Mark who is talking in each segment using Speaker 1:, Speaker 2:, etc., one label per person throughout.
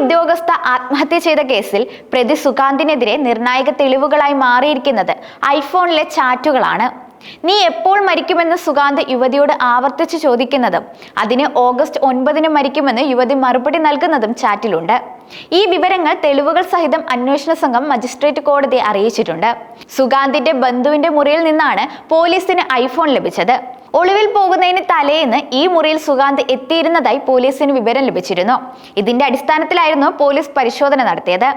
Speaker 1: ഉദ്യോഗസ്ഥ ആത്മഹത്യ ചെയ്ത കേസിൽ പ്രതി സുകാന്തിനെതിരെ നിർണായക തെളിവുകളായി മാറിയിരിക്കുന്നത് ഐഫോണിലെ ചാറ്റുകളാണ്. നീ എപ്പോൾ മരിക്കുമെന്ന് സുകാന്ത് യുവതിയോട് ആവർത്തിച്ച് ചോദിക്കുന്നതും അതിന് ഓഗസ്റ്റ് ഒൻപതിന് മരിക്കുമെന്ന് യുവതി മറുപടി നൽകുന്നതും ചാറ്റിലുണ്ട്. ഈ വിവരങ്ങൾ തെളിവുകൾ സഹിതം അന്വേഷണ സംഘം മജിസ്ട്രേറ്റ് കോടതിയെ അറിയിച്ചിട്ടുണ്ട്. സുകാന്തിന്റെ ബന്ധുവിന്റെ മുറിയിൽ നിന്നാണ് പോലീസിന് ഐഫോൺ ലഭിച്ചത്. ഒളിവിൽ പോകുന്നതിന് തലേന്ന് ഈ മുറിയിൽ സുഗാന്ത് എത്തിയിരുന്നതായി പോലീസിന് വിവരം ലഭിച്ചിരുന്നു. ഇതിന്റെ അടിസ്ഥാനത്തിലായിരുന്നു പോലീസ് പരിശോധന നടത്തിയത്.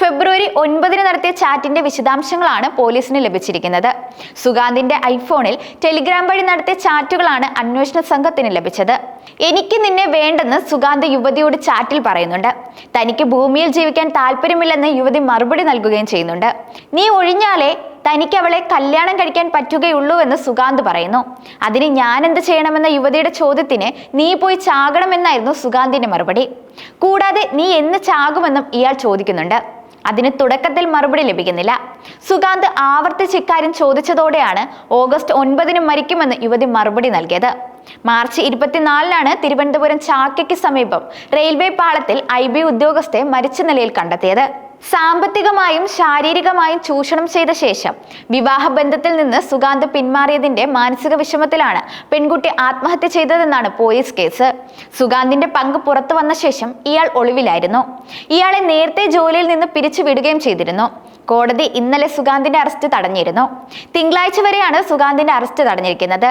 Speaker 1: ഫെബ്രുവരി ഒൻപതിന് നടത്തിയ ചാറ്റിന്റെ വിശദാംശങ്ങളാണ് പോലീസിന് ലഭിച്ചിരിക്കുന്നത്. സുഗാന്തിന്റെ ഐഫോണിൽ ടെലിഗ്രാം വഴി നടത്തിയ ചാറ്റുകളാണ് അന്വേഷണ സംഘത്തിന് ലഭിച്ചത്. എനിക്ക് നിന്നെ വേണ്ടെന്ന് സുഗാന്ത് യുവതിയോട് ചാറ്റിൽ പറയുന്നുണ്ട്. തനിക്ക് ഭൂമിയിൽ ജീവിക്കാൻ താല്പര്യമില്ലെന്ന് യുവതി മറുപടി നൽകുകയും ചെയ്യുന്നുണ്ട്. നീ ഒഴിഞ്ഞാലേ തനിക്ക് അവളെ കല്യാണം കഴിക്കാൻ പറ്റുകയുള്ളൂ എന്ന് സുഗാന്ത് പറയുന്നു. അതിന് ഞാൻ എന്ത് ചെയ്യണമെന്ന യുവതിയുടെ ചോദ്യത്തിന് നീ പോയി ചാകണമെന്നായിരുന്നു സുഗാന്തിന്റെ മറുപടി. കൂടാതെ നീ എന്ന് ചാകുമെന്നും ഇയാൾ ചോദിക്കുന്നുണ്ട്. അതിന് തുടക്കത്തിൽ മറുപടി ലഭിക്കുന്നില്ല. സുഗാന്ത് ആവർത്തിച്ച് ഇക്കാര്യം ചോദിച്ചതോടെയാണ് ഓഗസ്റ്റ് ഒൻപതിന് മരിക്കുമെന്ന് യുവതി മറുപടി നൽകിയത്. മാർച്ച് ഇരുപത്തിനാലിനാണ് തിരുവനന്തപുരം ചാക്കയ്ക്ക് സമീപം റെയിൽവേ പാളത്തിൽ ഐ ബി ഉദ്യോഗസ്ഥയെ മരിച്ച നിലയിൽ കണ്ടെത്തിയത്. സാമ്പത്തികമായും ശാരീരികമായും ചൂഷണം ചെയ്ത ശേഷം വിവാഹബന്ധത്തിൽ നിന്ന് സുഗാന്ത് പിന്മാറിയതിന്റെ മാനസിക വിഷമത്തിലാണ് പെൺകുട്ടി ആത്മഹത്യ ചെയ്തതെന്നാണ് പോലീസ് കേസ്. സുഗാന്തിന്റെ പങ്ക് പുറത്തു വന്ന ശേഷം ഇയാൾ ഒളിവിലായിരുന്നു. ഇയാളെ നേരത്തെ ജോലിയിൽ നിന്ന് പിരിച്ചുവിടുകയും ചെയ്തിരുന്നു. കോടതി ഇന്നലെ സുഗാന്തിന്റെ അറസ്റ്റ് തടഞ്ഞിരുന്നു. തിങ്കളാഴ്ച വരെയാണ് സുഗാന്തിന്റെ അറസ്റ്റ് തടഞ്ഞിരിക്കുന്നത്.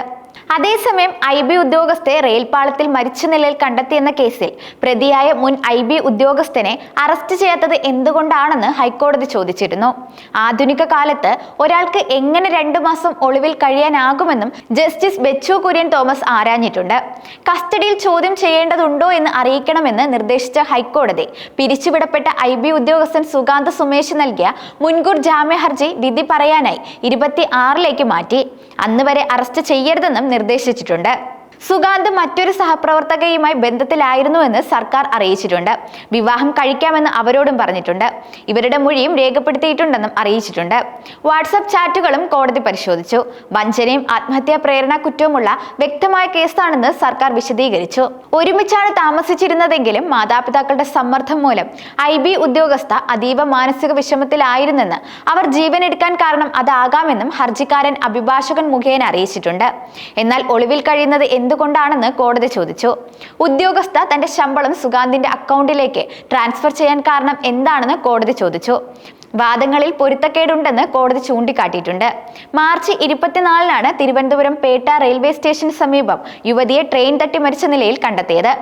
Speaker 1: അതേസമയം ഐ ബി ഉദ്യോഗസ്ഥയെ റെയിൽപാളത്തിൽ മരിച്ച നിലയിൽ കണ്ടെത്തിയെന്ന കേസിൽ പ്രതിയായ മുൻ ഐ ബി ഉദ്യോഗസ്ഥനെ അറസ്റ്റ് ചെയ്യാത്തത് എന്തുകൊണ്ടാണെന്ന് ഹൈക്കോടതി ചോദിച്ചിരുന്നു. ആധുനിക കാലത്ത് ഒരാൾക്ക് എങ്ങനെ രണ്ടു മാസം ഒളിവിൽ കഴിയാനാകുമെന്നും ജസ്റ്റിസ് ബെച്ചു കുര്യൻ തോമസ് ആരാഞ്ഞിട്ടുണ്ട്. കസ്റ്റഡിയിൽ ചോദ്യം ചെയ്യേണ്ടതുണ്ടോ എന്ന് അറിയിക്കണമെന്ന് നിർദ്ദേശിച്ച ഹൈക്കോടതി പിരിച്ചുവിടപ്പെട്ട ഐ ബി ഉദ്യോഗസ്ഥൻ സുകാന്ത് സുമേഷ് നൽകിയ മുൻകൂർ ജാമ്യ ഹർജി വിധി പറയാനായി ഇരുപത്തി ആറിലേക്ക് മാറ്റി. അന്ന് വരെ അറസ്റ്റ് ചെയ്യരുതെന്നും നിർദ്ദേശിച്ചിട്ടുണ്ട്. സുഗാന്ത് മറ്റൊരു സഹപ്രവർത്തകയുമായി ബന്ധത്തിലായിരുന്നുവെന്ന് സർക്കാർ അറിയിച്ചിട്ടുണ്ട്. വിവാഹം കഴിക്കാമെന്ന് അവരോടും പറഞ്ഞിട്ടുണ്ട്. ഇവരുടെ മൊഴിയും രേഖപ്പെടുത്തിയിട്ടുണ്ടെന്നും അറിയിച്ചിട്ടുണ്ട്. വാട്സപ്പ് ചാറ്റുകളും കോടതി പരിശോധിച്ചു. വഞ്ചനയും ആത്മഹത്യാ പ്രേരണ കുറ്റവുമുള്ള വ്യക്തമായ കേസാണെന്ന് സർക്കാർ വിശദീകരിച്ചു. ഒരുമിച്ചാണ് താമസിച്ചിരുന്നതെങ്കിലും മാതാപിതാക്കളുടെ സമ്മർദ്ദം മൂലം ഐ ബി ഉദ്യോഗസ്ഥ അതീവ മാനസിക വിഷമത്തിലായിരുന്നെന്ന് അവർ ജീവനെടുക്കാൻ കാരണം അതാകാമെന്നും ഹർജിക്കാരൻ അഭിഭാഷകൻ മുഖേന അറിയിച്ചിട്ടുണ്ട്. എന്നാൽ ഒളിവിൽ കഴിയുന്നത് എന്തുകൊണ്ടാണെന്ന് കോടതി ചോദിച്ചു. ഉദ്യോഗസ്ഥ തന്റെ ശമ്പളം സുഗാന്തിന്റെ അക്കൗണ്ടിലേക്ക് ട്രാൻസ്ഫർ ചെയ്യാൻ കാരണം എന്താണെന്ന് കോടതി ചോദിച്ചു. വാദങ്ങളിൽ പൊരുത്തക്കേടുണ്ടെന്ന് കോടതി ചൂണ്ടിക്കാട്ടിയിട്ടുണ്ട്. മാർച്ച് ഇരുപത്തിനാലിനാണ് തിരുവനന്തപുരം പേട്ട റെയിൽവേ സ്റ്റേഷന് സമീപം യുവതിയെ ട്രെയിൻ തട്ടി മരിച്ച നിലയിൽ കണ്ടെത്തിയത്.